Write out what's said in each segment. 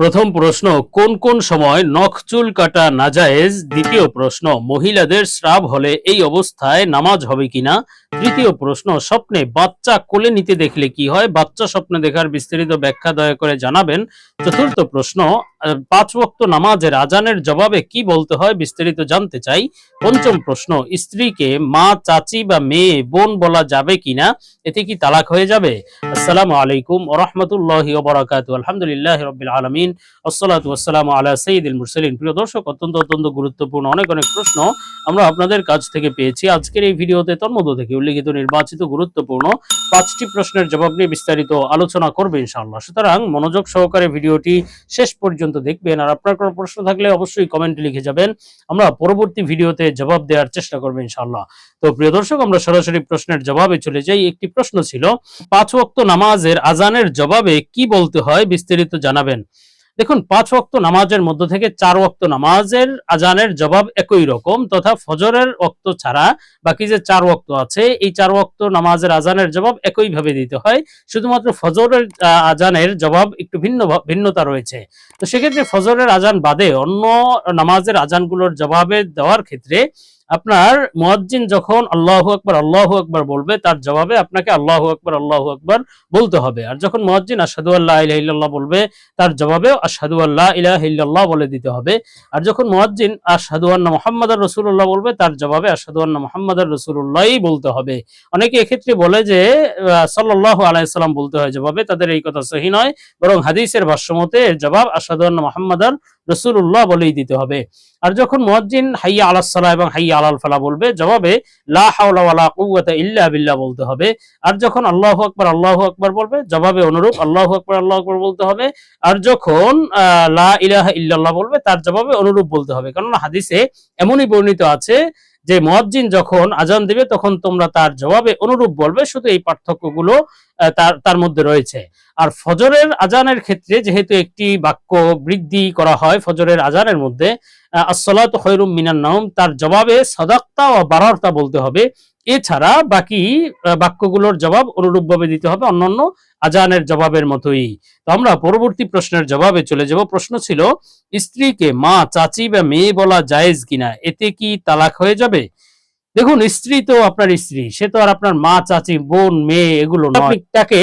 প্রথম প্রশ্ন, কোন কোন সময় নখ চুল কাটা না নাজায়েজ? দ্বিতীয় প্রশ্ন, মহিলাদের স্রাব হলে এই অবস্থায় নামাজ হবে কিনা? তৃতীয় প্রশ্ন, স্বপ্নে বাচ্চা কোলে নিতে দেখলে কি হয়? বাচ্চা স্বপ্নে দেখার বিস্তারিত ব্যাখ্যা দয়া করে জানাবেন। চতুর্থ প্রশ্ন পাঁচ ওয়াক্ত নামাজের আজানের জবাবে কি বলতে হয় বিস্তারিত জানতে চাই। পঞ্চম প্রশ্ন, স্ত্রীকে মা, চাচি বা মেয়ে, বোন বলা যাবে কিনা? এতে কি তালাক হয়ে যাবে? আসসালামু আলাইকুম রাহমাতুল্লাহি ওয়া বারাকাতুহু আলহামদুলিল্লাহি রাব্বিল আলামিন। আসসালাতু ওয়াসসালামু আলা সাইয়্যিদিল মুরসালিন। প্রিয় দর্শক, অত্যন্ত অত্যন্ত গুরুত্বপূর্ণ অনেক অনেক প্রশ্ন আমরা আপনাদের কাছ থেকে পেয়েছি। আজকের এই ভিডিওতে তন্মধ্য থেকে উল্লেখিত নির্বাচিত গুরুত্বপূর্ণ পাঁচটি প্রশ্নের জবাব নিয়ে বিস্তারিত আলোচনা করবে ইনশাআল্লাহ। সুতরাং মনোযোগ সহকারে ভিডিওটি শেষ পর্যন্ত দেখবেন আর আপনার কোনো প্রশ্ন থাকলে অবশ্যই কমেন্টে লিখে যাবেন। আমরা পরবর্তী ভিডিওতে জবাব দেওয়ার চেষ্টা করব ইনশাআল্লাহ। তো প্রিয় দর্শক, আমরা সরাসরি প্রশ্নের জবাবে চলে যাই। একটি প্রশ্ন ছিল, পাঁচ ওয়াক্ত নামাজের আজানের জবাবে কি বলতে হয় বিস্তারিত জানাবেন। দেখুন, পাঁচ ওয়াক্ত নামাজের মধ্য থেকে চার ওয়াক্ত নামাজের আজানের জবাব একই রকম, তথা ফজরের ওয়াক্ত ছাড়া বাকি যে চার ওয়াক্ত আছে, এই চার ওয়াক্ত নামাজের আজানের জবাব একই ভাবে দিতে হয়। শুধুমাত্র ফজরের আজানের জবাব একটু ভিন্ন ভিন্নতা রয়েছে। তো সেক্ষেত্রে ফজরের আজান বাদে অন্য নামাজের আজানগুলোর জবাবে দেওয়ার ক্ষেত্রে আপনার মুয়াজ্জিন যখন আল্লাহু আকবার আল্লাহু আকবার বলবে, তার জবাবে আপনাকে আল্লাহু আকবার আল্লাহু আকবার বলতে হবে। আর যখন মুয়াজ্জিন আশহাদু আল্লাহ ইলাহা ইল্লাল্লাহ বলবে, তার জবাবেও আশহাদু আল্লাহ ইলাহা ইল্লাল্লাহ বলে দিতে হবে। আর যখন মুয়াজ্জিন আশহাদু আন্না মুহাম্মাদার রাসূলুল্লাহ বলবে, তার জবাবে আশহাদু আন্না মুহাম্মাদার রাসূলুল্লাহই বলতে হবে। অনেকে এক্ষেত্রে বলে যে সাল্লাহ সাল্লাল্লাহু আলাইহি সাল্লাম বলতে হয়, জবাবে তাদের এই কথা সহি নয়, বরং হাদিসের ভাষ্যমতে জবাব আশহাদু আন্না মুহাম্মাদার রাসূলুল্লাহ বলেই দিতে হবে। আর যখন মহাজ্জিন হাইয়া আলাহ সালাহ এবং হাইয়া আলাল ফালা বলবে, জবাবে ইল্লা বলতে হবে। আর যখন আল্লাহ আকবর আল্লাহ আকবর বলবে, জবাবে অনুরূপ আল্লাহ আকবর আল্লাহ আকবর বলতে হবে। আর যখন লা ইলাহা ইল্লাল্লাহ বলবে, তার জবাবে অনুরূপ বলতে হবে। কারণ হাদিসে এমনই বর্ণিত আছে যে মহাজ্জিন যখন আজান দেবে, তখন তোমরা তার জবাবে অনুরূপ বলবে, শুধু এই পার্থক্যগুলো তার তার মধ্যে রয়েছে। আর ফজরের আজানের ক্ষেত্রে যেহেতু একটি বাক্য বৃদ্ধি করা হয় ফজরের আজানের মধ্যে আসলাত খৈরুম মিনান তার জবাবে সদাক্তা ও বারর্তা বলতে হবে। এছাড়া বাকি বাক্যগুলোর জবাব অনুরূপভাবে দিতে হবে অন্যান্য আজানের জবাবের মতোই। তো আমরা পরবর্তী প্রশ্নের জবাবে চলে যাব। প্রশ্ন ছিল স্ত্রীকে মা চাচি বা মেয়ে বলা জায়েজ কিনা? এতে কি তালাক হয়ে যাবে? দেখুন স্ত্রী তো আপনার স্ত্রী সে তো আর আপনার মা চাচি বোন মেয়ে এগুলো নয়। তাকে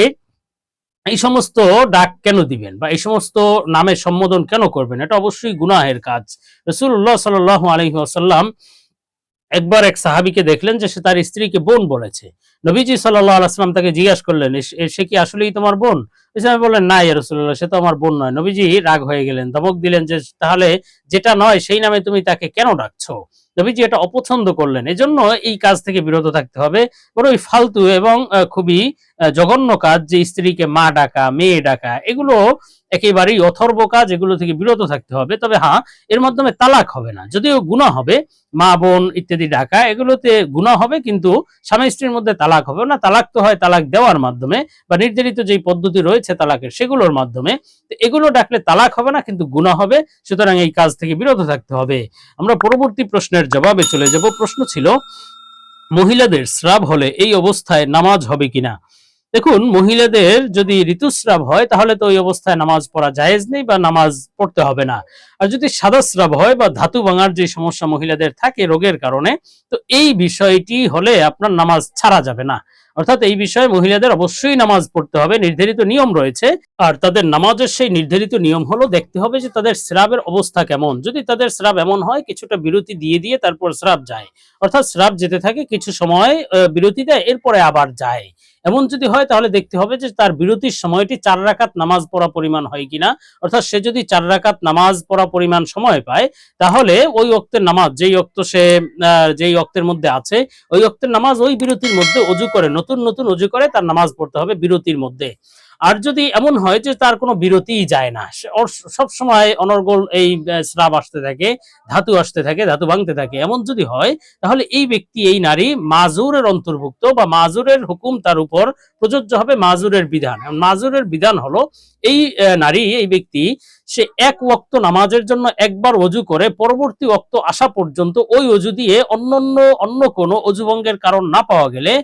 এই সমস্ত ডাক কেন দিবেন বা এই সমস্ত নামের সম্বোধন কেন করবেন? এটা অবশ্যই গুনাহের কাজ। রসুল্লাহ সাল আলহি আসাল্লাম একবার এক সাহাবিকে দেখলেন যে সে তার স্ত্রীকে বোন বলেছে। নবীজি সাল্লাহ আসলাম তাকে জিজ্ঞাসা করলেন "এ- এ- সে কি আসলেই তোমার বোন? ইসলাম বললেন, না ইয়ারসুল্লাহ সে তো আমার বোন নয়। নবীজি রাগ হয়ে গেলেন, ধমক দিলেন যে, তাহলে যেটা নয়, সেই নামে তুমি তাকে কেন ডাকছো? নবীজি এটা অপছন্দ করলেন। এজন্য এই কাজ থেকে বিরত থাকতে হবে। বড়ই ফালতু এবং খুবই জঘন্য কাজ যে স্ত্রীকে মা ডাকা, মেয়ে ডাকা, এগুলো একেবারেই অথর্ব কাজ, এগুলো থেকে বিরত থাকতে হবে। তবে হ্যাঁ এর মাধ্যমে তালাক হবে না। যদিও গুণা হবে, মা, বোন ইত্যাদি ডাকা, এগুলোতে গুণা হবে, কিন্তু স্বামী স্ত্রীর মধ্যে তালাক হবে না। তালাক তো হয় তালাক দেওয়ার মাধ্যমে বা নির্ধারিত যেই পদ্ধতি রয়েছে তালাকের, সেগুলোর মাধ্যমে। এগুলো ডাকলে তালাক হবে না, কিন্তু গুণা হবে। সুতরাং এই কাজ থেকে বিরত থাকতে হবে। আমরা পরবর্তী প্রশ্নের জবাবে চলে যাব। প্রশ্ন ছিল, মহিলাদের স্রাব হলে এই অবস্থায় নামাজ হবে কিনা? দেখুন, মহিলাদের যদি ঋতুস্রাব হয়, তাহলে তো ওই অবস্থায় নামাজ পড়া জায়েজ নেই বা নামাজ পড়তে হবে না। আর যদি সাদা স্রাব হয় বা ধাতু ভাঙার যে সমস্যা মহিলাদের থাকে রোগের কারণে, তো এই বিষয়টি হলে আপনার নামাজ ছাড়া যাবে না। অর্থাৎ এই বিষয়ে মহিলাদের অবশ্যই নামাজ পড়তে হবে, নির্ধারিত নিয়ম রয়েছে। আর তাদের নামাজের সেই নির্ধারিত নিয়ম হলো দেখতে হবে যে তাদের স্রাবের অবস্থা কেমন। যদি তাদের স্রাব এমন হয়, কিছুটা বিরতি দিয়ে দিয়ে তারপর স্রাব যায়। অর্থাৎ স্রাব যেতে থাকে, কিছু সময় বিরতি দেয়, এরপরে আবার যায়। এমন যদি হয়, তাহলে দেখতে হবে যে তার বিরতির সময়টি চার রাকাত নামাজ পড়া পরিমাণ হয় কিনা। অর্থাৎ সে যদি চার রাকাত নামাজ পড়া পরিমাণ সময় পায়, তাহলে ওই অক্তের নামাজ, যেই অক্ত সে যেই অক্তের মধ্যে আছে, ওই অক্তের নামাজ ওই বিরতির মধ্যে অজু করে নতুন নতুন অজু করে তার নামাজ পড়তে হবে বিরতির মধ্যে। আর যদি এমন হয় যে তার কোনো বিরতিই যায় না সব সময় অনর্গল এই স্রাব আসতে থাকে, ধাতু আসতে থাকে, ধাতু ভাঙতে থাকে, এমন যদি হয়, তাহলে এই ব্যক্তি, এই নারী মাজুরের অন্তর্ভুক্ত বা মাজুরের হুকুম তার উপর প্রযোজ্য হবে মাজুরের বিধান। মাজুরের বিধান হলো এই নারী, এই ব্যক্তি, সে এক ওয়াক্ত নামাজের জন্য একবার অজু করে, পরবর্তী ওয়াক্ত আসা পর্যন্ত ওই অজু দিয়ে অন্যান্য অন্য কোনো অজুভঙ্গের কারণ না পাওয়া গেলে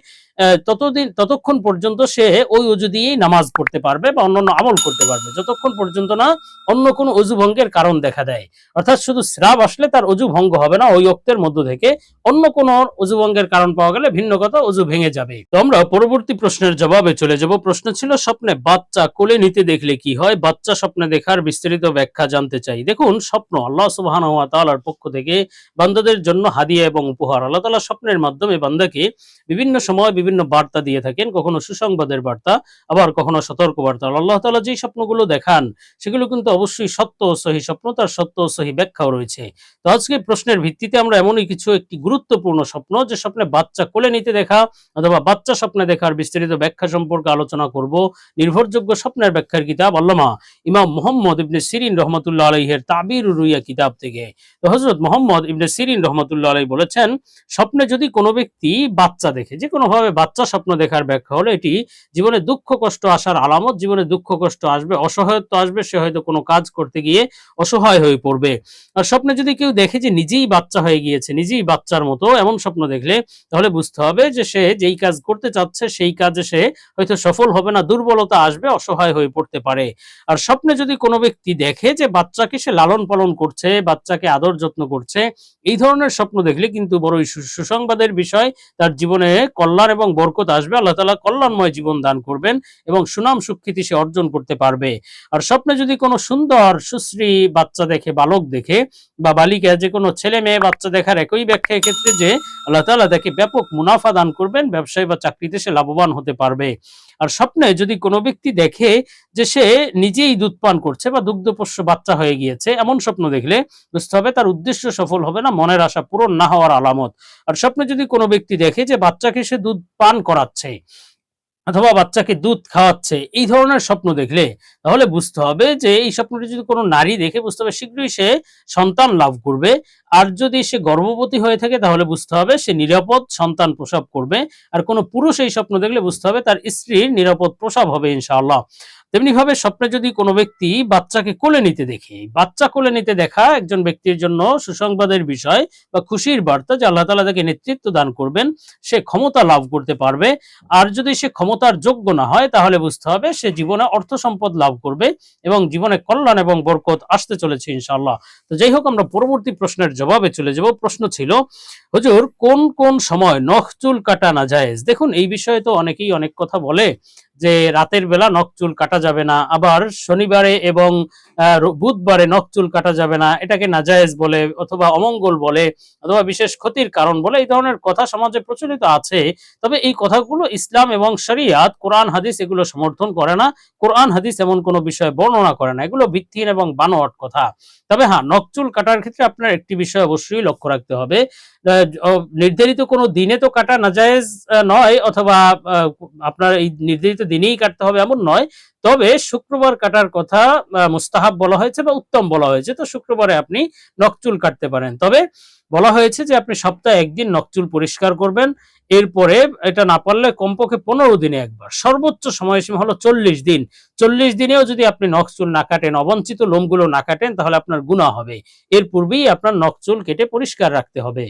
ততদিন, ততক্ষণ পর্যন্ত সে ওই অজু দিয়েই নামাজ পড়তে পারবে বা অন্যান্য আমল করতে পারবে। যতক্ষণ পর্যন্ত না অন্য কোনো অজু ভঙ্গের কারণ দেখা দেয়। অর্থাৎ শুধু স্রাব আসলে তার অজু ভঙ্গ হবে না, ওই অক্তের মধ্য থেকে অন্য কোনো অজু ভঙ্গের কারণ পাওয়া গেলে ভিন্ন কথা, অজু ভেঙে যাবে। তো আমরা পরবর্তী প্রশ্নের জবাবে চলে যাব। প্রশ্ন ছিল, স্বপ্নে বাচ্চা কোলে নিতে দেখলে কি হয়? বাচ্চা স্বপ্নে দেখার বিস্তারিত ব্যাখ্যা জানতে চাই। দেখুন, স্বপ্ন আল্লাহ সুবহানাহু ওয়া তাআলার পক্ষ থেকে বান্দাদের জন্য হাদিয়া এবং উপহার। আল্লাহ তাআলা স্বপ্নের মাধ্যমে বান্দাকে বিভিন্ন সময় বিভিন্ন বার্তা দিয়ে থাকেন, কখনো সুসংবাদের বার্তা, আবার কখনো সতর্ক বার্তা আল্লাহ তাআলা যেই স্বপ্নগুলো দেখান, সেগুলো কিন্তু অবশ্যই সত্য ও সহি স্বপ্ন, তার সত্য ও সহি ব্যাখ্যাও রয়েছে। তো আজকে প্রশ্নের ভিত্তিতে আমরা এমনই কিছু একটি গুরুত্বপূর্ণ স্বপ্ন, যে স্বপ্নে বাচ্চা কোলে নিতে দেখা অথবা বাচ্চা স্বপ্নে দেখার বিস্তারিত ব্যাখ্যা সম্পর্কে আলোচনা করব। নির্ভরযোগ্য স্বপ্নের ব্যাখ্যার কিতাব আল্লামা ইমাম মোহাম্মদ ইবনে সিরিন রহমতুল্লাহ আলহের তাবির রুইয়া কিতাব থেকে। তো হজরত মোহাম্মদ ইবনে সিরিন রহমতুল্লাহ আলাই বলেছেন, স্বপ্নে যদি কোনো ব্যক্তি বাচ্চা দেখে, যে কোনো ভাবে বাচ্চা স্বপ্ন দেখার ব্যাখ্যা হলো এটি, জীবনে দুঃখ, কষ্ট আসার আলামত, জীবনে দুঃখ, কষ্ট আসবে, অসহায়ত্ব আসবে, সে হয়তো কোনো কাজ করতে গিয়ে অসহায় হয়ে পড়বে। আর স্বপ্নে যদি কেউ দেখে যে নিজেই বাচ্চা হয়ে গিয়েছে, নিজেই বাচ্চার মতো এমন স্বপ্ন দেখলে, তাহলে বুঝতে হবে যে সে যেই কাজ করতে চাচ্ছে, সেই কাজে সে হয়তো সফল হবে না, দুর্বলতা আসবে, অসহায় হয়ে পড়তে পারে। আর স্বপ্নে যদি কোনো ব্যক্তি দেখে যে বাচ্চাকে সে লালন পালন করছে, বাচ্চাকে আদর যত্ন করছে, এই ধরনের স্বপ্ন দেখলে কিন্তু বড়ই সুসংবাদের বিষয়। তার জীবনে কল্যাণ এবং বরকত আসবে। আল্লাহ তালা কল্যাণময় জীবন দান করবেন এবং সুনাম সুখ্যাতি সে অর্জন করতে পারবে। আর স্বপ্নে যদি কোনো সুন্দর, সুশ্রী বাচ্চা দেখে, বালক দেখে বা বালিকা, যে কোনো ছেলে মেয়ে বাচ্চা দেখার একই ব্যাখ্যা এক্ষেত্রে যে আল্লাহ তালা তাকে ব্যাপক মুনাফা দান করবেন। ব্যবসায় বা চাকরিতে সে লাভবান হতে পারবে। আর স্বপ্নে যদি কোনো ব্যক্তি দেখে যে সে নিজেই দুধ পান করছে বা দুগ্ধপোষ্য বাচ্চা হয়ে গিয়েছে, এমন স্বপ্ন দেখলে বুঝতে হবে তার উদ্দেশ্য সফল হবে না, মনের আশা পূরণ না হওয়ার আলামত। আর স্বপ্নে যদি কোনো ব্যক্তি দেখে যে বাচ্চাকে সে দুধ পান করাচ্ছে অথবা বাচ্চাকে দুধ খাওয়াচ্ছে, এই ধরনের স্বপ্ন দেখলে তাহলে বুঝতে হবে যে এই স্বপ্নটি যদি কোনো নারী দেখে বুঝতে হবে, শীঘ্রই সে সন্তান লাভ করবে। আর যদি সে গর্ভবতী হয়ে থাকে তাহলে বুঝতে হবে সে নিরাপদ সন্তান প্রসব করবে। আর কোনো পুরুষ এই স্বপ্ন দেখলে বুঝতে হবে তার স্ত্রীর নিরাপদ প্রসব হবে ইনশাআল্লাহ। তেমনি ভাবে স্বপ্নে যদি কোনো ব্যক্তি বাচ্চাকে কোলে নিতে দেখে, বাচ্চা কোলে নিতে দেখা একজন ব্যক্তির জন্য সুসংবাদের বিষয় বা খুশির বার্তা যে আল্লাহ তালা তাকে নেতৃত্ব দান করবেন, সে ক্ষমতা লাভ করতে পারবে। আর যদি সে ক্ষমতার যোগ্য না হয়, তাহলে বুঝতে হবে সে জীবনে অর্থ সম্পদ লাভ করবে এবং জীবনে কল্যাণ এবং বরকত আসতে চলেছে ইনশাল্লাহ তো যাই হোক, আমরা পরবর্তী প্রশ্নের জবাবে চলে যাব। প্রশ্ন ছিল, হুজুর, কোন কোন সময় নখ চুল কাটা না যায় দেখুন, এই বিষয়ে তো অনেকেই অনেক কথা বলে। যে রাতের বেলা নখ চুল কাটা যাবে না, আবার শনিবারে এবং বুধবারে নখ চুল কাটা যাবে না, এটাকে নাজায়েজ বলে অথবা অমঙ্গল বলে অথবা বিশেষ ক্ষতির কারণ বলে এই ধরনের কথা সমাজে প্রচলিত আছে। তবে এই কথাগুলো ইসলাম এবং শরিয়াত, কোরআন, হাদিস এগুলো সমর্থন করে না, কোরআন, হাদিস এমন কোনো বিষয় বর্ণনা করে না, এগুলো ভিত্তিহীন এবং বানোয়াট কথা। তবে হ্যাঁ নখ চুল কাটার ক্ষেত্রে আপনার একটি বিষয় অবশ্যই লক্ষ্য রাখতে হবে নির্ধারিত কোনো দিনে তো কাটা নাজায়েজ নয় অথবা আপনার এই নির্ধারিত দিনেই কাটতে হবে এমন নয়। তবে শুক্রবার কাটার কথা মুস্তাহাব বলা হয়েছে বা উত্তম বলা হয়েছে। তো শুক্রবারে আপনি নখচুল কাটতে পারেন। তবে বলা হয়েছে যে আপনি সপ্তাহে একদিন নখচুল পরিষ্কার করবেন। এরপরে এটা না পারলে কমপক্ষে পনেরো দিনে একবার। সর্বোচ্চ সময়সীমা হলো চল্লিশ দিন। চল্লিশ দিনেও যদি আপনি নখচুল না কাটেন অবঞ্চিত লোমগুলো না কাটেন, তাহলে আপনার গুণা হবে। এর পূর্বেই আপনার নখচুল কেটে পরিষ্কার রাখতে হবে।